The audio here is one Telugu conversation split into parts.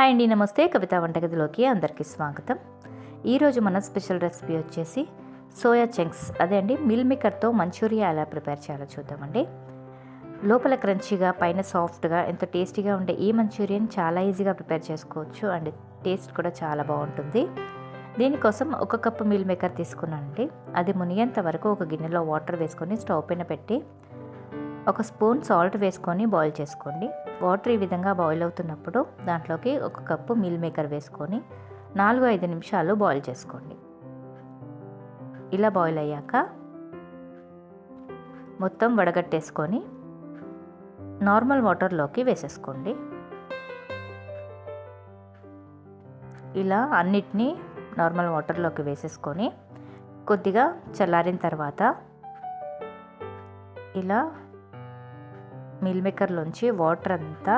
హాయ్ అండి నమస్తే. కవిత వంటగదిలోకి అందరికీ స్వాగతం. ఈరోజు మన స్పెషల్ రెసిపీ వచ్చేసి సోయా చంక్స్. అదే అండి మిల్ మేకర్తో మంచూరియా ఎలా ప్రిపేర్ చేయాలో చూద్దామండి. లోపల క్రంచీగా పైన సాఫ్ట్గా ఎంతో టేస్టీగా ఉండే ఈ మంచూరియన్ చాలా ఈజీగా ప్రిపేర్ చేసుకోవచ్చు. అండ్ టేస్ట్ కూడా చాలా బాగుంటుంది. దీనికోసం ఒక కప్పు మిల్ మేకర్ తీసుకున్నానండి. అది మునిగేంత వరకు ఒక గిన్నెలో వాటర్ వేసుకొని స్టవ్ పైన పెట్టి ఒక స్పూన్ సాల్ట్ వేసుకొని బాయిల్ చేసుకోండి. వాటర్ ఈ విధంగా బాయిల్ అవుతున్నప్పుడు దాంట్లోకి ఒక కప్పు మిల్ మేకర్ వేసుకొని నాలుగు ఐదు నిమిషాలు బాయిల్ చేసుకోండి. ఇలా బాయిల్ అయ్యాక మొత్తం వడగట్టేసుకొని నార్మల్ వాటర్లోకి వేసేసుకోండి. ఇలా అన్నిటినీ నార్మల్ వాటర్లోకి వేసేసుకొని కొద్దిగా చల్లారిన తర్వాత ఇలా మిల్ మేకర్లోంచి వాటర్ అంతా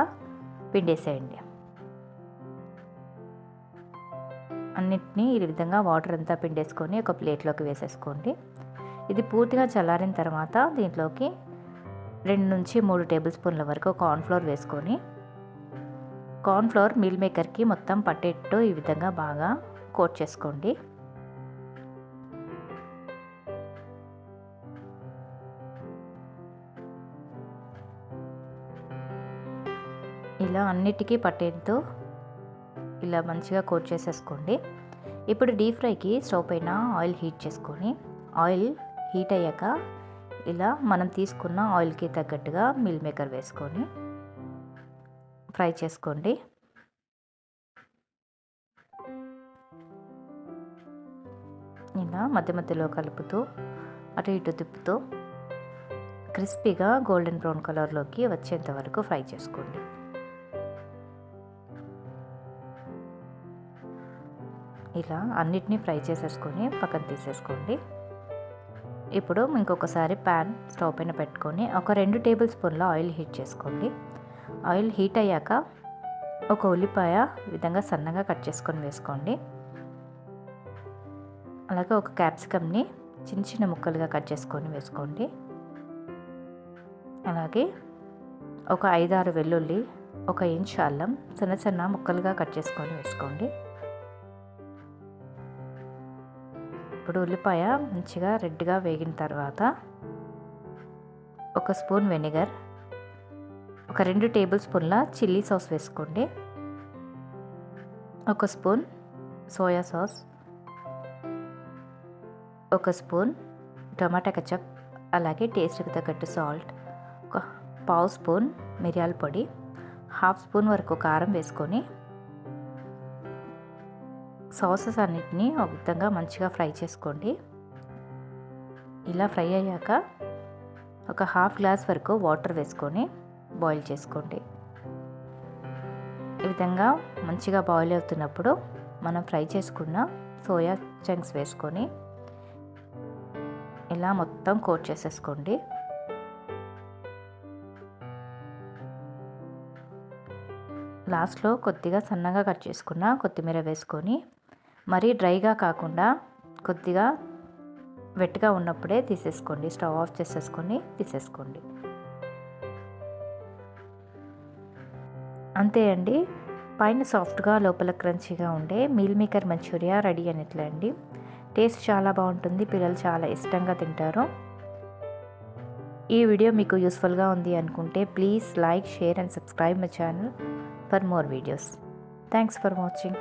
పిండేసేయండి. అన్నిటినీ ఈ విధంగా వాటర్ అంతా పిండేసుకొని ఒక ప్లేట్లోకి వేసేసుకోండి. ఇది పూర్తిగా చల్లారిన తర్వాత దీంట్లోకి రెండు నుంచి మూడు టేబుల్ స్పూన్ల వరకు కార్న్ఫ్లోర్ వేసుకొని కార్న్ఫ్లోర్ మిల్ మేకర్కి మొత్తం పట్టేట్టు ఈ విధంగా బాగా కోట్ చేసుకోండి. ఇలా అన్నిటికీ పట్టేంతో ఇలా మంచిగా కోట్ చేసేసుకోండి. ఇప్పుడు డీప్ ఫ్రైకి స్టవ్ పైన ఆయిల్ హీట్ చేసుకొని ఆయిల్ హీట్ అయ్యాక ఇలా మనం తీసుకున్న ఆయిల్కి తగ్గట్టుగా మిల్ మేకర్ వేసుకొని ఫ్రై చేసుకోండి. ఇలా మధ్య మధ్యలో కలుపుతూ అటు ఇటు తిప్పుతూ క్రిస్పీగా గోల్డెన్ బ్రౌన్ కలర్లోకి వచ్చేంత వరకు ఫ్రై చేసుకోండి. ఇలా అన్నిటినీ ఫ్రై చేసేసుకొని పక్కన తీసేసుకోండి. ఇప్పుడు ఇంకొకసారి ప్యాన్ స్టవ్ పైన పెట్టుకొని ఒక రెండు టేబుల్ స్పూన్ల ఆయిల్ హీట్ చేసుకోండి. ఆయిల్ హీట్ అయ్యాక ఒక ఉల్లిపాయ విధంగా సన్నగా కట్ చేసుకొని వేసుకోండి. అలాగే ఒక క్యాప్సికమ్ని చిన్న చిన్న ముక్కలుగా కట్ చేసుకొని వేసుకోండి. అలాగే ఒక ఐదారు వెల్లుల్లి ఒక ఇంచ్ అల్లం చిన్న చిన్న ముక్కలుగా కట్ చేసుకొని వేసుకోండి. ఇప్పుడు ఉల్లిపాయ మంచిగా రెడ్గా వేగిన తర్వాత ఒక స్పూన్ వెనిగర్ ఒక రెండు టేబుల్ స్పూన్ల చిల్లీ సాస్ వేసుకోండి. ఒక స్పూన్ సోయా సాస్ ఒక స్పూన్ టమాటా కచప్ అలాగే టేస్ట్కి తగ్గట్టు సాల్ట్ ఒక పావు స్పూన్ మిరియాల పొడి హాఫ్ స్పూన్ వరకు కారం వేసుకొని సాసెస్ అన్నిటినీ ఒక విధంగా మంచిగా ఫ్రై చేసుకోండి. ఇలా ఫ్రై అయ్యాక ఒక హాఫ్ గ్లాస్ వరకు వాటర్ వేసుకొని బాయిల్ చేసుకోండి. ఈ విధంగా మంచిగా బాయిల్ అవుతున్నప్పుడు మనం ఫ్రై చేసుకున్న సోయా చంక్స్ వేసుకొని ఇలా మొత్తం కోట్ చేసేసుకోండి. లాస్ట్లో కొద్దిగా సన్నగా కట్ చేసుకున్న కొత్తిమీర వేసుకొని మరీ డ్రైగా కాకుండా కొద్దిగా వెట్గా ఉన్నప్పుడే తీసేసుకోండి. స్టవ్ ఆఫ్ చేసేసుకొని తీసేసుకోండి. అంతే అండి. పైన సాఫ్ట్గా లోపల క్రంచీగా ఉండే మీల్ మేకర్ మంచూరియా రెడీ అనిట్లే అండి టేస్ట్ చాలా బాగుంటుంది. పిల్లలు చాలా ఇష్టంగా తింటారు. ఈ వీడియో మీకు యూస్ఫుల్గా ఉంది అనుకుంటే please like share and subscribe my channel for more videos. Thanks for watching.